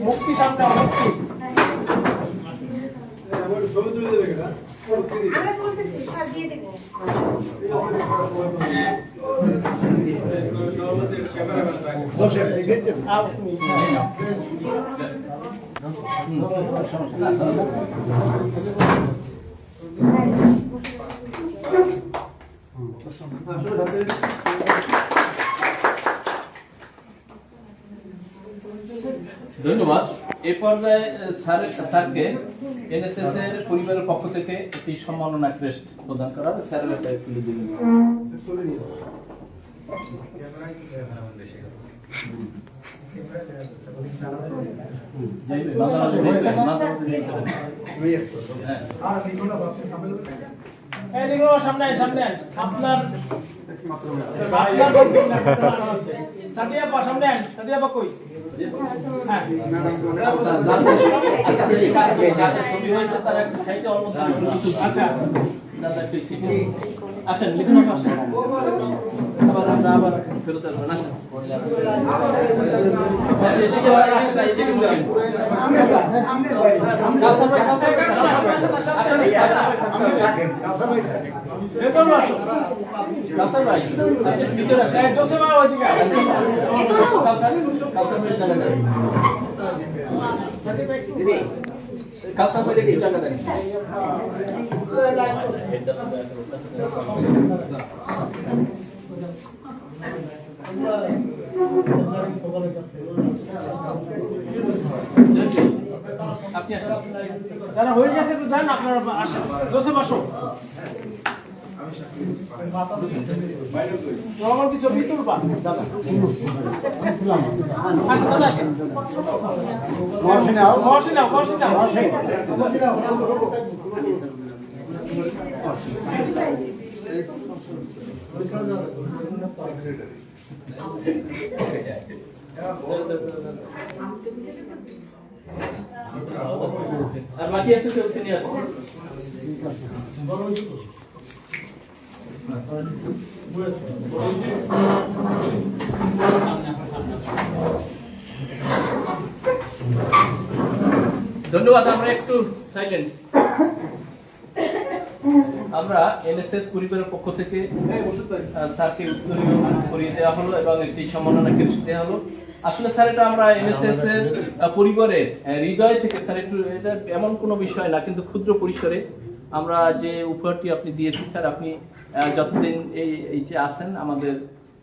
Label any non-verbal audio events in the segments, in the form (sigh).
মুক্তি সামনে মুক্তি আমার ছবি তুলে দেবে না আমরা বলতেছি স্যার দিয়ে দেবো বসে দেখেছেন আর তুমি ধন্যবাদ। এই পর্যায়ে স্যার স্যারকে এনএসএস এর পরিবারের পক্ষ থেকে একটি সম্মাননা ক্রেস্ট প্রদান করা হবে। স্যারের একটা তুলে দিলেন। যাইবে, হ্যাঁ। সামনে সামনে। আপনার আপনার বন্ধু না, আপনার আছে। সাদিয়া আপা সামনে আয়, সাদিয়া আপা হ্যাঁ। আচ্ছা, যাদের- করে দাদা। কাসার, কাসার ভাই জায়গা দেন। আপনি আসেন। যারা হয়ে গেছে একটু যান আপনারা আসেন। জোসেফ আসো। আমার কি ছবি তুলবা? দাদা মহাসিন ধন্যবাদ আমরা একটু সাইলেন্ট আমরা এনএসএস পরিবারের পক্ষ থেকে স্যারকে উত্তরীয় করিয়ে দেওয়া হলো এবং একটি সম্মাননা ক্রেস্ট দেওয়া হলো। আসলে স্যার এটা আমরা এনএসএস এর পরিবারের হৃদয় থেকে স্যার একটু এটা এমন কোনো বিষয় না কিন্তু ক্ষুদ্র পরিসরে আমরা যে উপহারটি আপনি দিয়েছি স্যার আপনি যতদিন এই এই যে আছেন আমাদের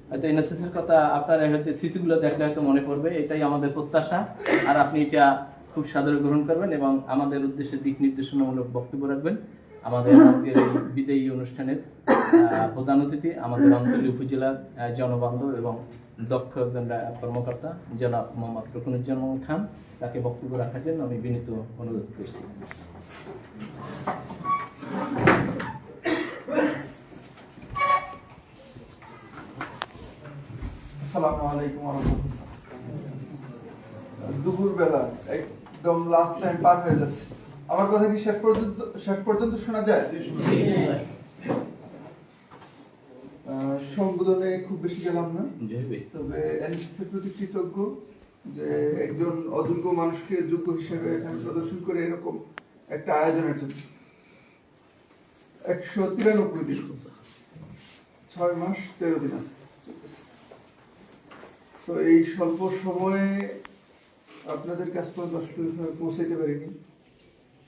হয়তো এনএসএস এর কথা আপনার হয়তো স্মৃতিগুলো দেখলে হয়তো মনে পড়বে এটাই আমাদের প্রত্যাশা। আর আপনি এটা খুব সাদরে গ্রহণ করবেন এবং আমাদের উদ্দেশ্যে দিক নির্দেশনামূলক বক্তব্য রাখবেন। আমাদের আজকের এই বিদায়ী অনুষ্ঠানের প্রধান অতিথি আমাদের অঞ্চলীয় উপজেলার জনবান্ধব এবং দক্ষ একজন কর্মকর্তা জনাব মোহাম্মদ রকুনুজ্জামান খান। তাকে বক্তব্য রাখার জন্য আমি বিনীত অনুরোধ করছি। দুপুর বেলা একদম লাস্ট টাইম পার হয়ে যাচ্ছে। আমার কথা কি শেষ পর্যন্ত শেষ পর্যন্ত শোনা যায়? সম্বোধনে খুব বেশি গেলাম না। তবে এনসিসি প্রতি কৃতজ্ঞ যে একজন অযোগ্য মানুষকে যোগ্য হিসেবে এখানে প্রদর্শন করে এরকম একটা আয়োজনের জন্য। একশো তিরানব্বই দিন। ছয় মাস তেরো দিন আছে। তো এই স্বল্প সময়ে আপনাদের কাছ পর্যন্ত আসলে পৌঁছাইতে পারিনি।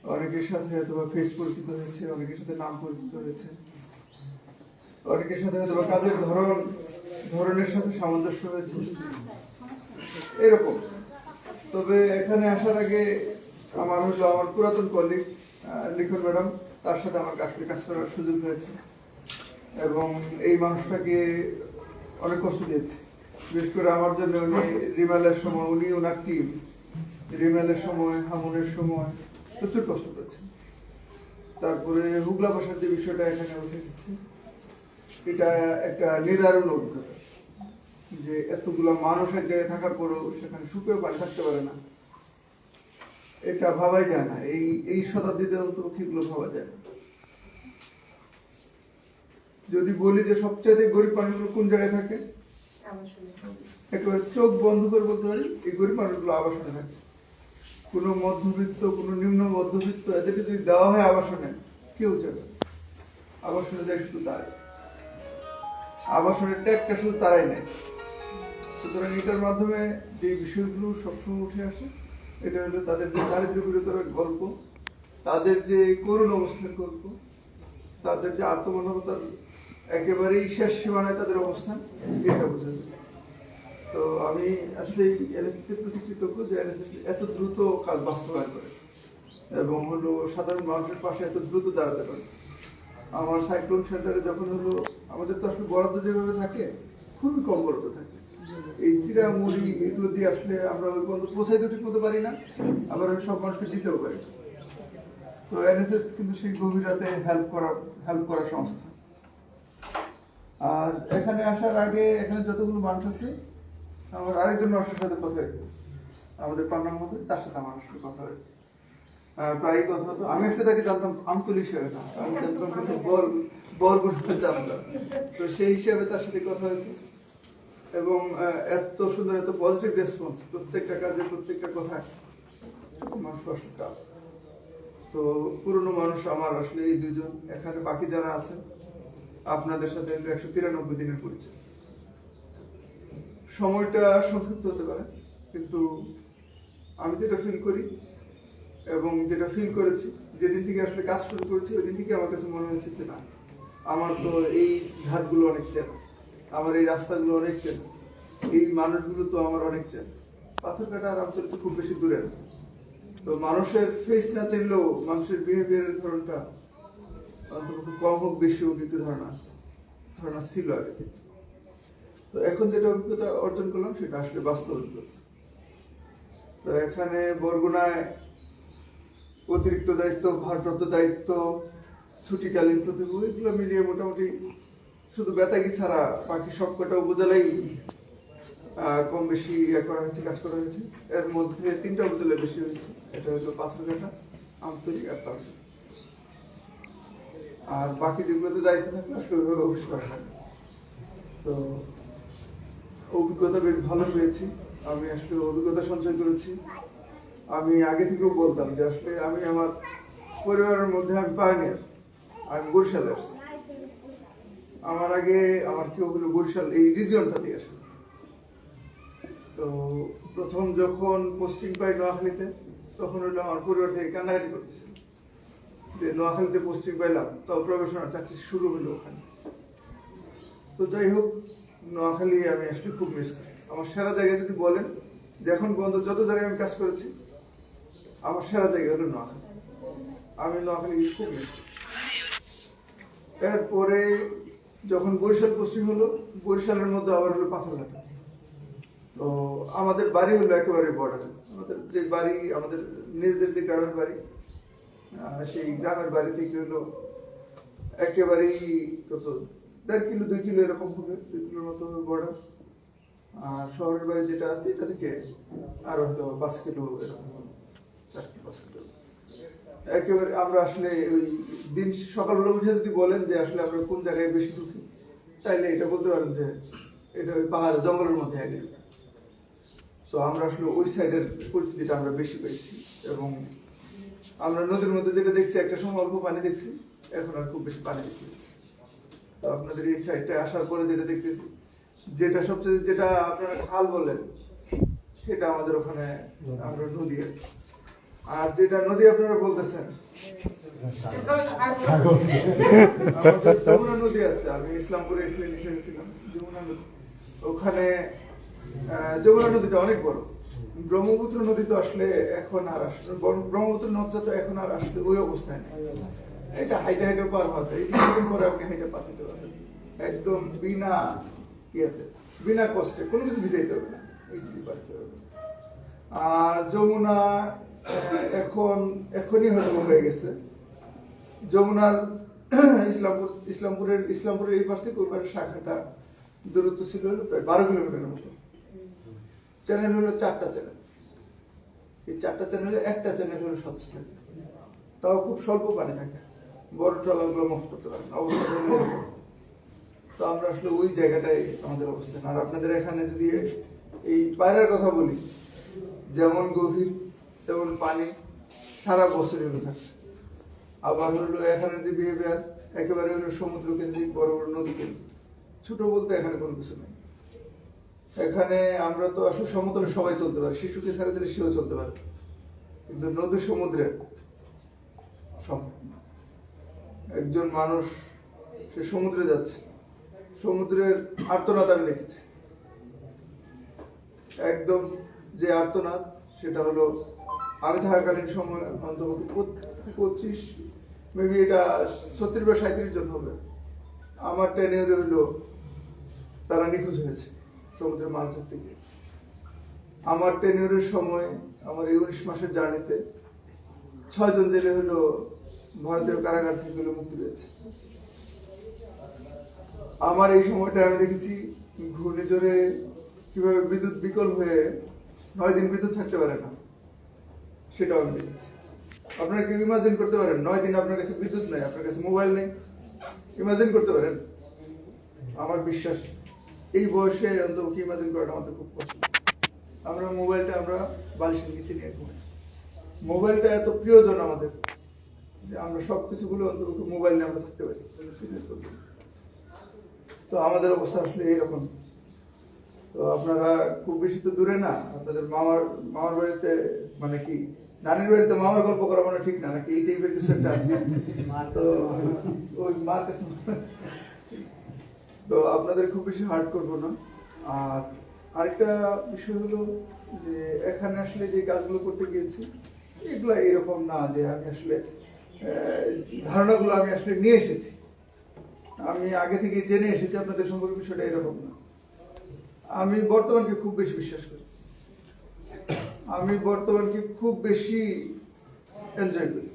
অনেকের সাথে হয়তো ফেস পরিচিত হয়েছে, অনেকের সাথে নাম পরিচিত হয়েছে। অনেকের সাথে হয়তো কাজের ধরন, ধরনের সাথে সামঞ্জস্য হয়েছে এরকম। তবে এখানে আসার আগে আমার হলো আমার পুরাতন কলিগ লিখন ম্যাডাম, তার সাথে আমার কাশ্মীর কাজ করার সুযোগ হয়েছে। এবং এই মানুষটাকে অনেক কষ্ট দিয়েছে। বিশেষ করে আমার জন্য উনি রিমালের সময়, উনি ওনার টিম রিমালের সময়, হামুনের সময়। প্রচুর কষ্ট করেছেন তারপরে হুগলা ভাষার যে বিষয়টা এখানে উঠে গেছে এটা একটা নিদারুণ অভিজ্ঞতা যে এতগুলা মানুষ এক জায়গায় থাকার পরেও সেখানে সুখেও পানি থাকতে পারে না। এটা ভাবাই যায় না। এই এই শতাব্দীতে অন্তত এগুলো ভাবা যায় না। যদি বলি যে সবচেয়ে গরিব মানুষগুলো কোন জায়গায় থাকে? একেবারে চোখ বন্ধ করে বলতে পারি এই গরিব মানুষগুলো আবাসনে থাকে। কোনো মধ্যবিত্ত, কোনো নিম্ন মধ্যবিত্ত এদেরকে যদি দেওয়া হয় আবাসনে কেউ যাবে আবাসনে যায় শুধু তারাই। আবাসনের ট্যাগটা শুধু তারাই নেয়। সুতরাং এটার মাধ্যমে যে বিষয়গুলো সবসময় উঠে আসে, এটা হলো তাদের যে দারিদ্র গল্প, তাদের যে করুণ অবস্থার গল্প, তাদের যে আত্মমানবতার একেবারেই শেষ সীমানায় তাদের অবস্থান, এটা বোঝা যায়। তো আমি আসলে এর প্রতি কৃতজ্ঞ যে এনএসএস এত দ্রুত কাজ বাস্তবায়ন করে এবং হলো সাধারণ মানুষের পাশে এত দ্রুত দাঁড়াতে পারে। আমার সাইক্লোন সেন্টারে যখন হলো আমাদের তো আসলে বরাদ্দ যেভাবে থাকে, খুবই কম বরাদ্দ থাকে। এই চিরা মুড়ি এগুলো দিয়ে আসলে আমরা ওই পর্যন্ত পৌঁছাইতে ঠিক মতো পারি না, আবার সব মানুষকে দিতেও পারি তো এনএসএস কিন্তু সেই গভীর রাতে হেল্প করা হেল্প করা সংস্থা। আর এখানে আসার আগে এখানে যতগুলো মানুষ আছে আমার আরেকজন মানুষের সাথে কথা হয়েছে। আমাদের পান্নার মধ্যে তার সাথে আমার আসলে কথা হয়েছে। আহ, প্রায়ই কথা হতো আমি আসলে তাকে জানতাম আমতলি হিসেবে না। আমি জানতাম কিন্তু বল বল বলতে জানতাম তো সেই হিসাবে তার সাথে কথা হয়েছে। এবং এত সুন্দর এত পজিটিভ রেসপন্স প্রত্যেকটা কাজে প্রত্যেকটা কথায়। মানুষ আসলে তো পুরনো মানুষ আমার আসলে এই দুজন এখানে বাকি যারা আছেন আপনাদের সাথে একশো তিরানব্বই দিনের পরিচয়। সময়টা সংক্ষিপ্ত হতে পারে, কিন্তু আমি যেটা ফিল করি এবং যেটা ফিল করেছি, যেদিন থেকে আসলে কাজ শুরু করেছি ওই দিন থেকে আমার কাছে মনে হয়েছে যে না, আমার তো এই ঘাটগুলো অনেক চেনা আমার এই রাস্তাগুলো অনেক চেনা এই মানুষগুলো তো আমার অনেক চেনা পাথর কাটা আর আমতলি তো খুব বেশি দূরে না। তো মানুষের ফেস না চিনলেও মানুষের বিহেভিয়ারের ধরনটা অন্তত কম হোক, বেশি হোক, একটু ধারণা ধারণা ছিল আগে থেকে। তো এখন যেটা অভিজ্ঞতা অর্জন করলাম, সেটা আসলে বাস্তব অভিজ্ঞতা। তো এখানে বরগুনায় অতিরিক্ত দায়িত্ব, ভারপ্রাপ্ত দায়িত্ব, ছুটিকালীন প্রতিভূ, এগুলো মিলিয়ে মোটামুটি শুধু বেতাগি ছাড়া বাকি সব কটা উপজেলাই কম বেশি ইয়ে করা হয়েছে, কাজ করা হয়েছে। এর মধ্যে তিনটা উপজেলায় বেশি হয়েছে। এটা হলো পাথরঘাটা, আমতলি আর তালতলি। আর বাকি যেগুলোতে দায়িত্ব থাকলে আসলে ওইভাবে অফিস করা হয় তো অভিজ্ঞতা বেশ ভালো পেয়েছি। আমি আসলে অভিজ্ঞতা সঞ্চয় করেছি। আমি আগে থেকেও বলতাম যে আসলে আমি আমার পরিবারের মধ্যে আমি পাইনিয়ার আমি বরিশালে আসছি আমার আগে আমার কেউ হলো বরিশাল এই রিজিয়নটা দিয়ে আসে। তো প্রথম যখন পোস্টিং পাই নোয়াখালীতে, তখন হলো আমার পরিবার থেকে কান্নাকাটি করতেছে। যে নোয়াখালীতে পোস্টিং পাইলাম, তাও প্রবেশনার চাকরি শুরু হলো ওখানে। তো যাই হোক নোয়াখালী আমি আসলে খুব মিস করি। আমার সেরা জায়গা যদি বলেন, যে এখন পর্যন্ত যত জায়গায় আমি কাজ করেছি, আমার সেরা জায়গা হলো নোয়াখালী। আমি নোয়াখালী খুব মিস করি। এরপরে যখন বরিশাল পশ্চিম হলো, বরিশালের মধ্যে আবার হলো পাথরঘাটা। তো আমাদের বাড়ি হলো একেবারে বর্ডারে আমাদের যে বাড়ি, আমাদের নিজেদের যে গ্রামের বাড়ি সেই গ্রামের বাড়ি থেকে হলো একেবারেই কত দেড় কিলো, দুই কিলো এরকম হবে, দুই কিলোর মতো হবে আর শহরের বাড়ি যেটা আছে, এটা থেকে আরও হয়তো পাঁচ কিলো এরকম চার কিলো, পাঁচ কিলো। একেবারে আমরা আসলে ওই দিন সকালবেলা উঠে যদি বলেন যে আসলে আমরা কোন জায়গায় বেশি ঢুকি তাইলে এটা বলতে পারেন যে এটা ওই পাহাড়, জঙ্গলের মধ্যে এক তো আমরা আসলে ওই সাইডের পরিস্থিতিটা আমরা বেশি পেয়েছি এবং আমরা নদীর মধ্যে যেটা দেখছি, একটা সময় অল্প পানি দেখছি, এখন আর খুব বেশি পানি দেখি। তো আপনাদের এই সাইডটা আসার পরে যেটা দেখতেছি যেটা সবচেয়ে যেটা আপনারা খাল বলেন সেটা আমাদের ওখানে আমরা নদী। আর যেটা নদী আপনারা বলতেছেন যমুনা নদী আছে আমি ইসলামপুরে ইসলাম ছিলাম যমুনা নদী। ওখানে যমুনা নদীটা অনেক বড়। ব্রহ্মপুত্র নদী তো আসলে এখন আর আসলে ব্রহ্মপুত্র নদীটা তো এখন আর আসলে ওই অবস্থায় নেই। এটা হাইটে হাইটে পার হতে কিছুদিন পরে আপনি হাইটে পার হতে পারবেন। একদম বিনা ইয়েতে, বিনা কষ্টে, কোনো কিছু ভিজাইতে হবে না। এই পার হতে হবে। আর যমুনা এখন, এখনই হয়তো হয়ে গেছে। যমুনার, ইসলামপুর, ইসলামপুরের ইসলামপুরের এই পাশ থেকে ওই পাশের শাখাটা দূরত্ব ছিল প্রায় বারো কিলোমিটারের মতো। চ্যানেল হলো চারটা চ্যানেল এই চারটা চ্যানেলে একটা চ্যানেল হলো থাকে তাও খুব স্বল্প পানি থাকে। বড় ট্রলারগুলো মুভ করতে পারে না অবস্থা তো আমরা আসলে ওই জায়গাটায় আমাদের অবস্থান। আর আপনাদের এখানে যদি এই পায়রার কথা বলি, যেমন গভীর, তেমন পানি, সারা বছর হলো থাকছে আবার হলো এখানে যে বিহেভিয়ার, একেবারে হলো সমুদ্র কেন্দ্রিক বড় বড় নদী কেন্দ্রিক ছোট বলতে এখানে কোনো কিছু নেই। এখানে আমরা তো আসলে সমতলে সবাই চলতে পারি, শিশুকে ছেড়ে দিলে সেও চলতে পারে। কিন্তু নদী সমুদ্রে সম্ভব না। একজন মানুষ, সে সমুদ্রে যাচ্ছে। সমুদ্রের আর্তনাদ আমি দেখেছি। একদম যে আর্তনাদ, সেটা হলো আমি থাকাকালীন সময় অন্তত পঁচ- পঁচিশ মেবি এটা ছত্রিশ বা সাঁত্রিশ জন হবে। আমার টেনিয়রে হইল, তারা নিখোঁজ হয়েছে সমুদ্রে মাছ ধরতে গিয়ে। আমার টেনিয়রের সময়, আমার এই উনিশ মাসের জার্নিতে ছয়জন জেলে হলো ভারতীয় কারাগার থেকে মুক্তি পেয়েছে। আমার এই সময়টা আমি দেখেছি ঘূর্ণিঝড়ে কীভাবে বিদ্যুৎ বিকল হয়ে নয় দিন বিদ্যুৎ থাকতে পারে না, সেটাও আমি দেখেছি। আপনারা কি ইমাজিন করতে পারেন, নয় দিন আপনার কাছে বিদ্যুৎ নেই, আপনার কাছে মোবাইল নেই। ইমাজিন করতে পারেন। আমার বিশ্বাস, এই বয়সে অন্তত ইমাজিন করাটা আমাদের খুব কষ্ট আমরা মোবাইলটা আমরা বালিশের নিচে নিয়ে মোবাইলটা এত প্রিয়জন আমাদের। যে আমরা সব কিছুগুলো অন্তত মোবাইল নিয়ে আমরা থাকতে পারি। তো আমাদের অবস্থা আসলে এইরকম। তো আপনারা খুব বেশি তো দূরে না, আপনাদের মামার মামার বাড়িতে মানে কি, নানির বাড়িতে মামার গল্প করা মানে ঠিক না, নাকি এই টাইপের কিছু একটা আছে? তো ওই মার কাছে তো আপনাদের খুব বেশি হার্ড করব না। আর আরেকটা বিষয় হলো যে এখানে আসলে যে কাজগুলো করতে গিয়েছি, এগুলো এরকম না যে আমি আসলে ধারণাগুলো আমি আসলে নিয়ে এসেছি। আমি আগে থেকে জেনে এসেছি আপনাদের সম্পর্কে বিষয়টা এরকম না। আমি বর্তমানকে খুব বেশি বিশ্বাস করি। আমি বর্তমানকে খুব বেশি এনজয় করি।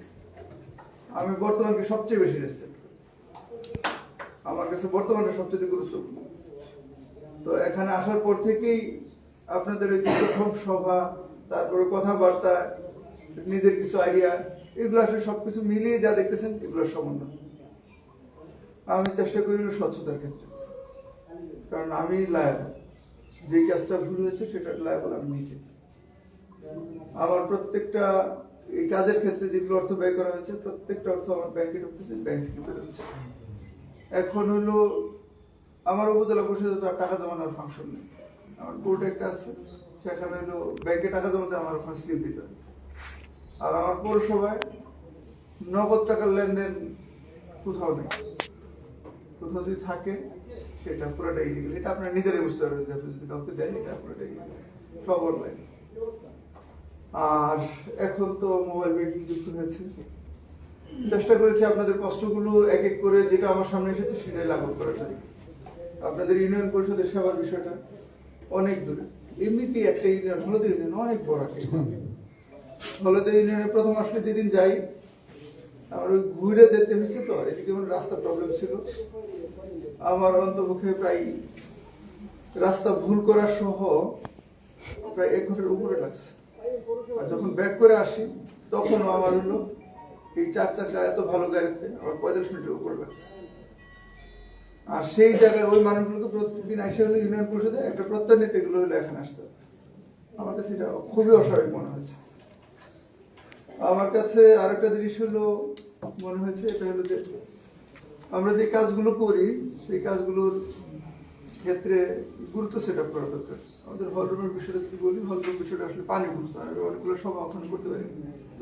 আমি বর্তমানকে সবচেয়ে বেশি রেসপেক্ট করি। আমার কাছে বর্তমানটা সবচেয়ে গুরুত্বপূর্ণ। তো এখানে আসার পর থেকেই আপনাদের ওই প্রথম সভা, তারপরে কথাবার্তা, নিজের কিছু আইডিয়া এগুলো আসলে সবকিছু মিলিয়ে যা দেখতেছেন এগুলোর সমন্বয় আমি চেষ্টা করি স্বচ্ছতার ক্ষেত্রে। কারণ আমি লায়াবল যে কাজটা ভুল হয়েছে, সেটা লায়াবল আমি নিজে আমার প্রত্যেকটা, এই কাজের ক্ষেত্রে যেগুলো অর্থ ব্যয় করা হয়েছে, প্রত্যেকটা অর্থ আমার ব্যাংকে ঢুকতেছে ব্যাংক বেরোচ্ছে এখন হলো, আমার উপজেলা পরিষদে তো টাকা জমানোর ফাংশন নেই। আমার কোর্টে একটা আছে, সেখানে হলো ব্যাংকে টাকা জমাতে আমার ওখানে স্লিপ দিতে আর আমার পৌরসভায় নগদ টাকার লেনদেন কোথাও নেই। কোথাও যদি থাকে, সেটা পুরোটাই ইলিগাল এটা আপনার নিজেরাই বুঝতে পারবেন যে আপনি যদি কাউকে দেন, এটা পুরোটাই illegal। সব অনলাইন আর এখন তো মোবাইল ব্যাংকিং যুক্ত হয়েছে। চেষ্টা করেছি আপনাদের কষ্টগুলো এক এক করে যেটা আমার সামনে এসেছে, সেটাই লাঘব করার জন্য। আপনাদের ইউনিয়ন পরিষদের সেবার বিষয়টা অনেক দূরে। এমনিতেই একটা ইউনিয়ন হলদে ইউনিয়ন অনেক বড় একটা হলদে ইউনিয়নে প্রথম আসলে যেদিন যাই আমার ওই ঘুরে যেতে হয়েছে তো এদিকে আমার রাস্তা প্রবলেম ছিল। আমার অন্তপক্ষে প্রায় রাস্তা ভুল করার সহ প্রায় এক ঘণ্টার উপরে লাগছে। আর যখন ব্যাক করে আসি, তখনও আমার হলো এই চার চাকা এত ভালো গাড়িতে আমার পঁয়তাল্লিশ মিনিটের উপরে লাগছে। আর সেই জায়গায় ওই মানুষগুলোকে প্রত্যেকদিন এসে হলো ইউনিয়ন পরিষদে একটা প্রত্যয় নিতে এগুলো হলো এখানে আসতে। আমার কাছে এটা খুবই অস্বাভাবিক মনে হয়েছে আমার কাছে আরেকটা জিনিস হলো, মনে হয়েছে, এটা হলো যে আমরা যে কাজগুলো করি, সেই কাজগুলোর ক্ষেত্রে গুরুত্ব সেট আপ করা দরকার। আমাদের হলরুমের বিষয়টা যদি বলি হলরুম বিষয়টা আসলে পানি গুরুত্ব। আমি অনেকগুলো সভা ওখানে করতে পারি।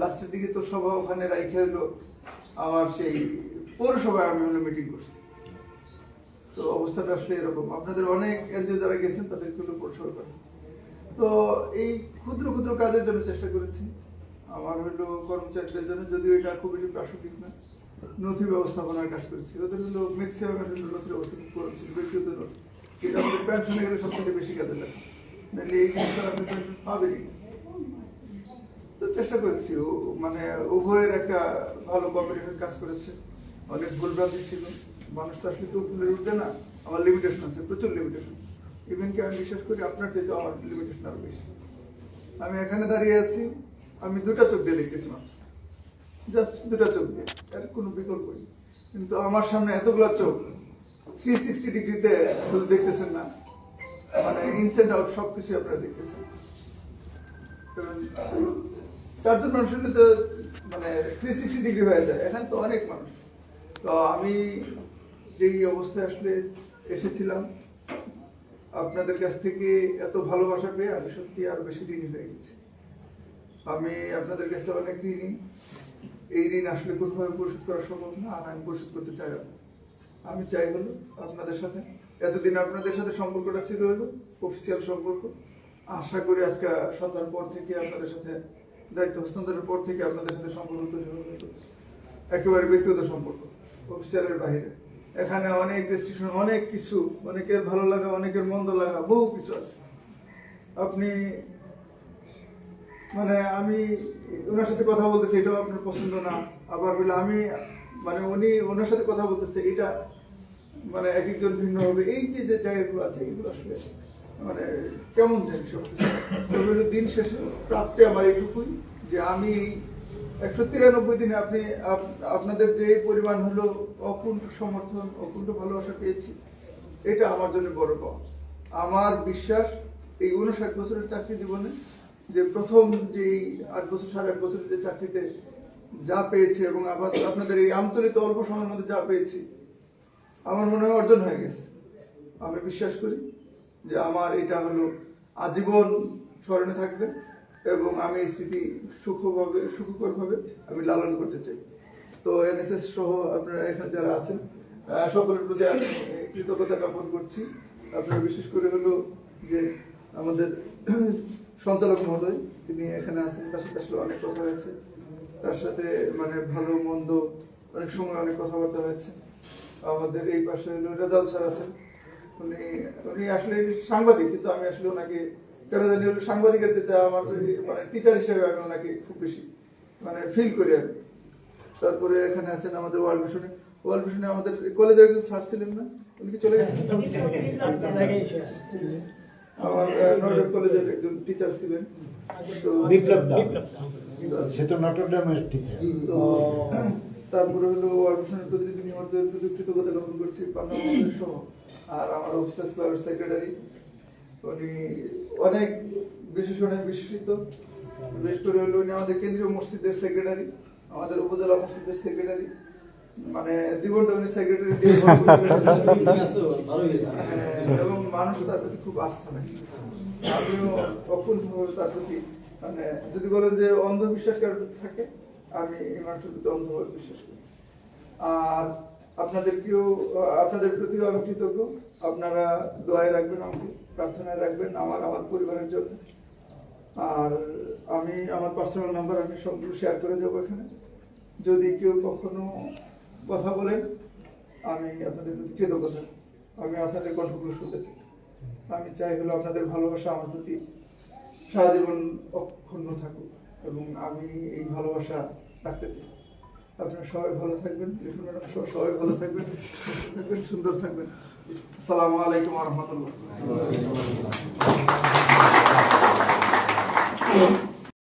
লাস্টের দিকে তো সভা ওখানে রাইখে হলো আমার সেই পৌরসভায় আমি হলো মিটিং করছি। তো অবস্থাটা আসলে এরকম। আপনাদের অনেক এনজিও যারা গেছেন, তাদেরকে হলো পৌরসভা করে তো এই ক্ষুদ্র ক্ষুদ্র কাজের জন্য চেষ্টা করেছি। আমার হলো কর্মচারীদের জন্য, যদিও এটা খুব বেশি প্রাসঙ্গিক না, নথি ব্যবস্থাপনার কাজ করেছি। ওদের হলো ম্যাক্সিমাম নথি ব্যবস্থাপনা করেছি ব্যক্তিগত নথি এটা আমাদের পেনশনে গেলে সবথেকে বেশি কাজে লাগে। নাহলে এই জিনিসটা আপনি পেনশন পাবেনই তো চেষ্টা করেছি, ও মানে উভয়ের একটা ভালো কম্পিটিশন কাজ করেছে। অনেক ভুলভ্রান্তি ছিল। মানুষ তো আসলে কেউ ভুলে উঠবে না। আমার লিমিটেশন আছে, প্রচুর লিমিটেশন ইভেন কি আমি বিশ্বাস করি, আপনার চাইতে আমার লিমিটেশন আরও বেশি। আমি এখানে দাঁড়িয়ে আছি। আমি দুটা চোখ দিয়ে দেখতেছি জাস্ট দুটা চোখ দিয়ে, এর কোনো বিকল্প নেই। কিন্তু আমার সামনে এতগুলা চোখ থ্রি সিক্সটি ডিগ্রিতে শুধু দেখতেছেন না মানে ইনসেন্ট আউট সব কিছু আপনারা দেখতেছেন। চারজন মানুষ হলে তো মানে থ্রি সিক্সটি ডিগ্রি হয়ে যায়, এখানে তো অনেক মানুষ। তো আমি যেই অবস্থায় আসলে এসেছিলাম, আপনাদের কাছ থেকে এত ভালোবাসা পেয়ে আমি সত্যি আরও বেশি ঋণী হয়ে গেছি। আমি আপনাদের কাছে অনেক ঋণী। এই ঋণ আসলে কোনোভাবে পরিশোধ করা সম্ভব না, আর আমি পরিশোধ করতে চাই আমি চাই হলো আপনাদের সাথে, এতদিন আপনাদের সাথে সম্পর্কটা ছিল হলো অফিসিয়াল সম্পর্ক। আশা করি আজকে সন্ধ্যার পর থেকে আপনাদের সাথে, দায়িত্ব হস্তান্তরের পর থেকে আপনাদের সাথে সম্পর্ক তৈরি হবে। একেবারে ব্যক্তিগত সম্পর্ক অফিসিয়ালের বাইরে। এখানে অনেক রেস্ট্রিকশন অনেক কিছু, অনেকের ভালো লাগা, অনেকের মন্দ লাগা, বহু কিছু আছে। আপনি মানে আমি ওনার সাথে কথা বলতেছি, এটাও আপনার পছন্দ না। আবার হইলে আমি মানে উনি ওনার সাথে কথা বলতেছে, এটা মানে এক একজন ভিন্ন হবে। এই যে যে জায়গাগুলো আছে, এগুলো আসলে মানে কেমন জানি সব। দিন শেষে প্রাপ্তি আমার এইটুকুই, যে আমি একশো তিরানব্বই দিনে আপনি, আপ- আপনাদের যে পরিমাণ হলো অকুণ্ঠ সমর্থন, অকুণ্ঠ ভালোবাসা পেয়েছি, এটা আমার জন্য বড় পাওয়া। আমার বিশ্বাস, এই উনষাট বছরের চাকরি জীবনে যে প্রথম যে আট বছর, সাড়ে আট বছরের যে চাকরিতে যা পেয়েছি এবং আবার আপনাদের এই আমতলিত অল্প সময়ের মধ্যে যা পেয়েছি, আমার মনে হয় অর্জন হয়ে গেছে। আমি বিশ্বাস করি যে আমার এটা হলো আজীবন স্মরণে থাকবে এবং আমি এই স্মৃতি সুখভাবে, সুখকরভাবে আমি লালন করতে চাই। তো এনএসএস সহ আপনারা এখানে যারা আছেন সকলের প্রতি আমি কৃতজ্ঞতা জ্ঞাপন করছি। আপনারা বিশেষ করে হলো যে আমাদের সঞ্চালক মহোদয়, তিনি এখানে আছেন, তার সাথে আসলে অনেক কথা হয়েছে। তার সাথে মানে ভালো, মন্দ, অনেক সময় অনেক কথাবার্তা হয়েছে। আমাদের এই পাশে রেজাল স্যার আছেন। উনি উনি আসলে সাংবাদিক, কিন্তু আমি আসলে ওনাকে কেন জানি হলো সাংবাদিকের যেটা আমার মানে টিচার হিসেবে আমি ওনাকে খুব বেশি মানে ফিল করি আমি তারপরে এখানে আছেন আমাদের ওয়ার্ল্ড ভিশনে ওয়ার্ল্ড ভিশনে আমাদের কলেজের একজন স্যার ছিলেন না, উনি কি চলে গেছেন? আমার নয়ডা কলেজের একজন টিচার ছিলেন। তো বিপ্লব দা সে তো নটরডেমের টিচার তো তারপরে হলো ওয়ার্ডমিশনের প্রতিনিধি নিয়মদের প্রতি কৃতজ্ঞতা জ্ঞাপন করছি পান্না সহ। আর আমার অফিসার্স ক্লাবের সেক্রেটারি উনি অনেক বিশেষ অনেক বিশেষিত। বিশেষ করে হলো উনি আমাদের কেন্দ্রীয় মসজিদের সেক্রেটারি আমাদের উপজেলা মসজিদের সেক্রেটারি মানে জীবনটা উনি সেক্রেটারি দিয়ে করে। (laughs) হ্যাঁ, এবং মানুষ তার প্রতি খুব আস্থা রাখে আমিও অকুণ্ঠভাবে তার প্রতি মানে যদি বলেন যে অন্ধবিশ্বাস কারোর প্রতি থাকে আমি এই মানুষের প্রতি অন্ধভাবে বিশ্বাস করি। আর আপনাদেরকেও আপনাদের প্রতিও আমি কৃতজ্ঞ। আপনারা দোয়ায় রাখবেন আমাকে প্রার্থনায় রাখবেন আমার আমার পরিবারের জন্য। আর আমি আমার পার্সোনাল নাম্বার আমি সবগুলো শেয়ার করে যাব এখানে। যদি কেউ কখনো কথা বলেন, আমি আপনাদের প্রতি কৃতজ্ঞতা। আমি আপনাদের কথাগুলো শুনেছি আমি চাই হলো আপনাদের ভালোবাসা আমার প্রতি সারা জীবন অক্ষুণ্ণ থাকুক এবং আমি এই ভালোবাসা রাখতে চাই। আপনারা সবাই ভালো থাকবেন সবাই ভালো থাকবেন, সুস্থ থাকবেন, সুন্দর থাকবেন। আসসালামু আলাইকুম রহমতুল্লাহ।